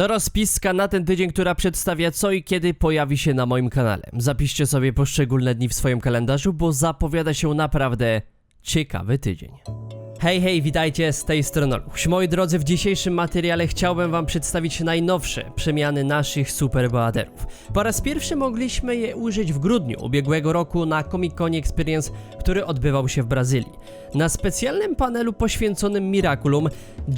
To rozpiska na ten tydzień, która przedstawia co i kiedy pojawi się na moim kanale. Zapiszcie sobie poszczególne dni w swoim kalendarzu, bo zapowiada się naprawdę ciekawy tydzień. Hej, hej, witajcie z tej strony Oluch. Moi drodzy, w dzisiejszym materiale chciałbym wam przedstawić najnowsze przemiany naszych superbohaterów. Po raz pierwszy mogliśmy je użyć w grudniu ubiegłego roku na Comic Con Experience, który odbywał się w Brazylii. Na specjalnym panelu poświęconym Miraculum,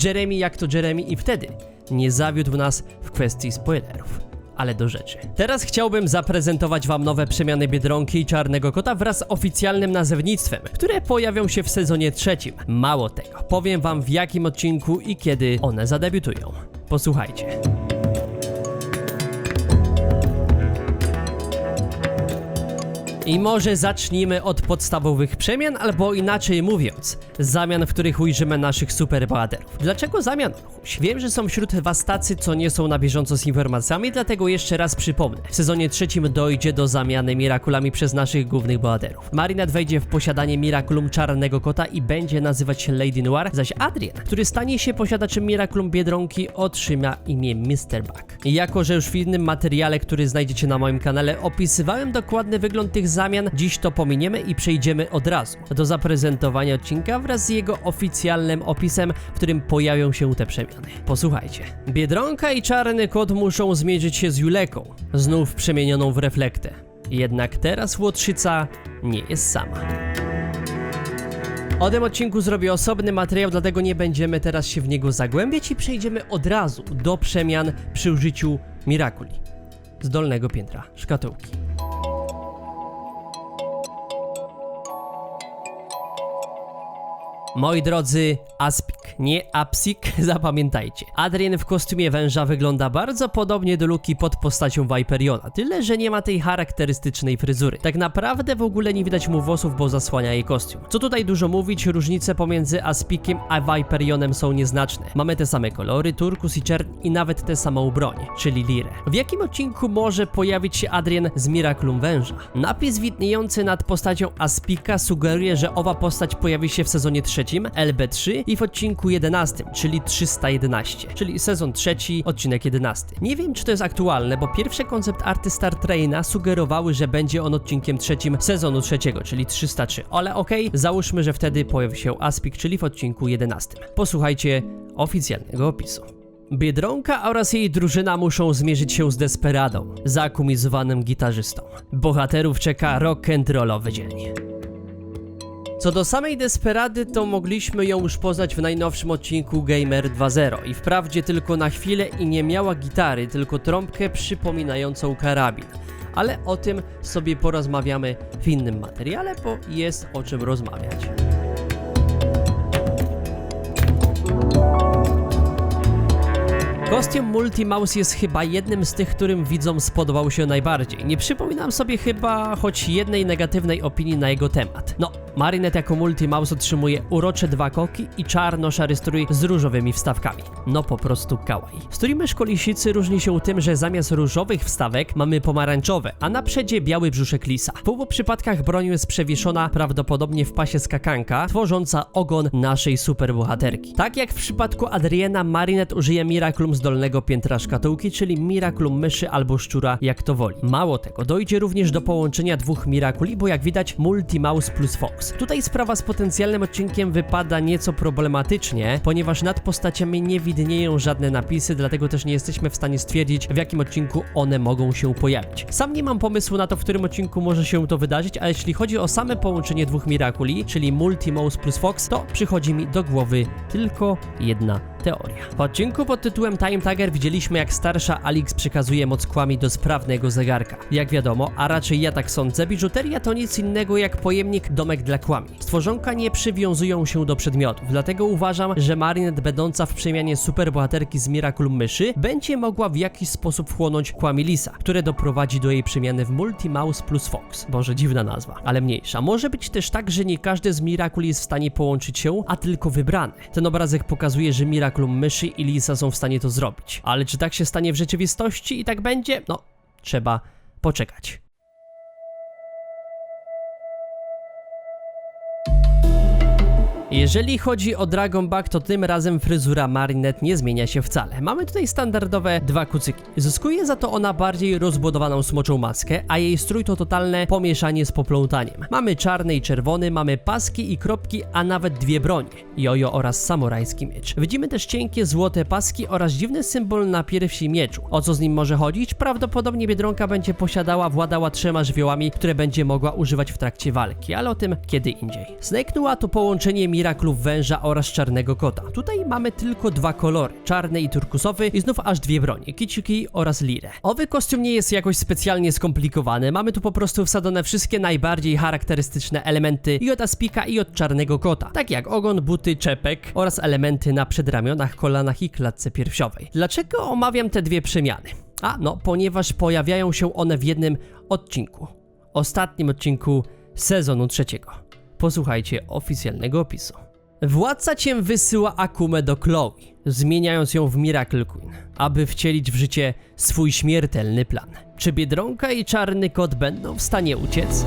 Jeremy jak to Jeremy i wtedy nie zawiódł nas w kwestii spoilerów ale do rzeczy. Teraz chciałbym zaprezentować Wam nowe przemiany Biedronki i Czarnego Kota wraz z oficjalnym nazewnictwem, które pojawią się w sezonie trzecim. Mało tego, powiem Wam w jakim odcinku i kiedy one zadebiutują. Posłuchajcie. I może zacznijmy od podstawowych przemian, albo inaczej mówiąc, zamian, w których ujrzymy naszych superbohaterów. Dlaczego zamian? Wiem, że są wśród was tacy, co nie są na bieżąco z informacjami, dlatego jeszcze raz przypomnę. W sezonie trzecim dojdzie do zamiany Miraculami przez naszych głównych bohaterów. Marinette wejdzie w posiadanie Miraculum Czarnego Kota i będzie nazywać się Lady Noir, zaś Adrien, który stanie się posiadaczem Miraculum Biedronki, otrzyma imię Mr. Buck. I jako, że już w innym materiale, który znajdziecie na moim kanale, opisywałem dokładny wygląd tych zamian, dziś to pominiemy i przejdziemy od razu do zaprezentowania odcinka wraz z jego oficjalnym opisem, w którym pojawią się te przemiany. Posłuchajcie. Biedronka i Czarny Kot muszą zmierzyć się z Juleką, znów przemienioną w reflektę. Jednak teraz Łotrzyca nie jest sama. O tym odcinku zrobię osobny materiał, dlatego nie będziemy teraz się w niego zagłębiać i przejdziemy od razu do przemian przy użyciu Miraculi z dolnego piętra szkatułki. Moi drodzy, Aspik, nie Apsik, zapamiętajcie. Adrien w kostiumie węża wygląda bardzo podobnie do Luki pod postacią Viperiona, tyle że nie ma tej charakterystycznej fryzury. Tak naprawdę w ogóle nie widać mu włosów, bo zasłania jej kostium. Co tutaj dużo mówić, różnice pomiędzy Aspikiem a Viperionem są nieznaczne. Mamy te same kolory, turkus i czern i nawet tę samą broń, czyli lirę. W jakim odcinku może pojawić się Adrien z Miraculum Węża? Napis widniejący nad postacią Aspika sugeruje, że owa postać pojawi się w sezonie trzecim, LB3 i w odcinku 11, czyli 311, czyli sezon trzeci, odcinek 11. Nie wiem, czy to jest aktualne, bo pierwsze koncept arty Star Traina sugerowały, że będzie on odcinkiem trzecim sezonu trzeciego, czyli 303, ale okej, załóżmy, że wtedy pojawi się Aspik, czyli w odcinku 11. Posłuchajcie oficjalnego opisu. Biedronka oraz jej drużyna muszą zmierzyć się z Desperadą, zakumizowanym gitarzystą. Bohaterów czeka rock'n'rollowy dzień. Co do samej Desperady, to mogliśmy ją już poznać w najnowszym odcinku Gamer 2.0 i wprawdzie tylko na chwilę i nie miała gitary, tylko trąbkę przypominającą karabin. Ale o tym sobie porozmawiamy w innym materiale, bo jest o czym rozmawiać. Kostium Multimouse jest chyba jednym z tych, którym widzom spodobał się najbardziej. Nie przypominam sobie chyba choć jednej negatywnej opinii na jego temat. No, Marinette jako Multimouse otrzymuje urocze dwa koki i czarno-szary strój z różowymi wstawkami. No po prostu kawaii. Strój myszkolisicy różni się tym, że zamiast różowych wstawek mamy pomarańczowe, a na przedzie biały brzuszek lisa. W obu przypadkach broń jest przewieszona prawdopodobnie w pasie skakanka, tworząca ogon naszej superbohaterki. Tak jak w przypadku Adriena, Marinette użyje Miraculum z dolnego piętra szkatułki, czyli Miraculum myszy albo szczura, jak to woli. Mało tego, dojdzie również do połączenia dwóch Miraculi, bo jak widać Multimouse plus Fox. Tutaj sprawa z potencjalnym odcinkiem wypada nieco problematycznie, ponieważ nad postaciami nie widnieją żadne napisy, dlatego też nie jesteśmy w stanie stwierdzić, w jakim odcinku one mogą się pojawić. Sam nie mam pomysłu na to, w którym odcinku może się to wydarzyć, a jeśli chodzi o same połączenie dwóch Miraculi, czyli Multimouse plus Fox, to przychodzi mi do głowy tylko jedna teoria. W odcinku pod tytułem Time Tiger widzieliśmy jak starsza Alix przekazuje moc kłami do sprawnego zegarka. Jak wiadomo, a raczej ja tak sądzę, biżuteria to nic innego jak pojemnik domek dla kłami. Stworzonka nie przywiązują się do przedmiotów, dlatego uważam, że Marinette będąca w przemianie superbohaterki z Miraculum myszy będzie mogła w jakiś sposób wchłonąć kłami Lisa, które doprowadzi do jej przemiany w Multimouse plus Fox. Boże, dziwna nazwa, ale mniejsza. Może być też tak, że nie każdy z Miraculi jest w stanie połączyć się, a tylko wybrane. Ten obrazek pokazuje, że Miraculum myszy i Lisa są w stanie to zrobić. Ale czy tak się stanie w rzeczywistości i tak będzie? No, trzeba poczekać. Jeżeli chodzi o Dragon Bug, to tym razem fryzura Marinette nie zmienia się wcale. Mamy tutaj standardowe dwa kucyki. Zyskuje za to ona bardziej rozbudowaną smoczą maskę, a jej strój to totalne pomieszanie z poplątaniem. Mamy czarny i czerwony, mamy paski i kropki, a nawet dwie bronie. Jojo oraz samurajski miecz. Widzimy też cienkie złote paski oraz dziwny symbol na piersi mieczu. O co z nim może chodzić? Prawdopodobnie Biedronka będzie posiadała, władała trzema żywiołami, które będzie mogła używać w trakcie walki, ale o tym kiedy indziej. Snake Nua to połączenie Miraklów węża oraz czarnego kota. Tutaj mamy tylko dwa kolory, czarny i turkusowy i znów aż dwie bronie, Kichuki oraz Lirę. Owy kostium nie jest jakoś specjalnie skomplikowany, mamy tu po prostu wsadzone wszystkie najbardziej charakterystyczne elementy i od Aspika i od czarnego kota, tak jak ogon, buty, czepek oraz elementy na przedramionach, kolanach i klatce piersiowej. Dlaczego omawiam te dwie przemiany? A no, ponieważ pojawiają się one w jednym odcinku. Ostatnim odcinku sezonu trzeciego. Posłuchajcie oficjalnego opisu. Władca cię wysyła Akumę do Chloe, zmieniając ją w Miracle Queen, aby wcielić w życie swój śmiertelny plan. Czy Biedronka i Czarny Kot będą w stanie uciec?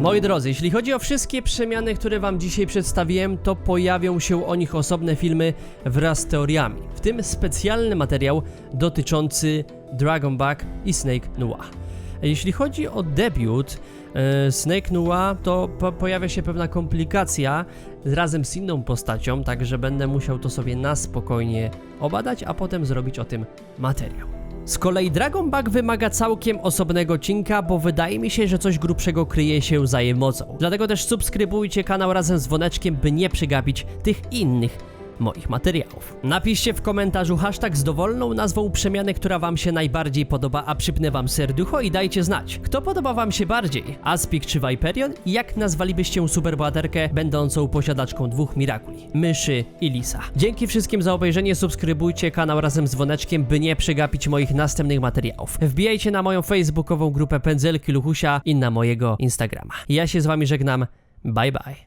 Moi drodzy, jeśli chodzi o wszystkie przemiany, które wam dzisiaj przedstawiłem, to pojawią się o nich osobne filmy wraz z teoriami, w tym specjalny materiał dotyczący Dragon Bug i Snake Nua. Jeśli chodzi o debiut e, Snake Nua, to po pojawia się pewna komplikacja razem z inną postacią, także będę musiał to sobie na spokojnie obadać, a potem zrobić o tym materiał. Z kolei Dragon Bug wymaga całkiem osobnego odcinka, bo wydaje mi się, że coś grubszego kryje się za jej mocą. Dlatego też subskrybujcie kanał razem z dzwoneczkiem, by nie przegapić tych innych moich materiałów. Napiszcie w komentarzu hashtag z dowolną nazwą przemiany, która wam się najbardziej podoba, a przypnę wam serducho i dajcie znać, kto podoba wam się bardziej, Aspik czy Viperion i jak nazwalibyście superbohaterkę będącą posiadaczką dwóch Mirakuli, myszy i lisa. Dzięki wszystkim za obejrzenie, subskrybujcie kanał razem z dzwoneczkiem, by nie przegapić moich następnych materiałów. Wbijajcie na moją facebookową grupę Pędzelki Luchusia i na mojego Instagrama. Ja się z wami żegnam, bye bye.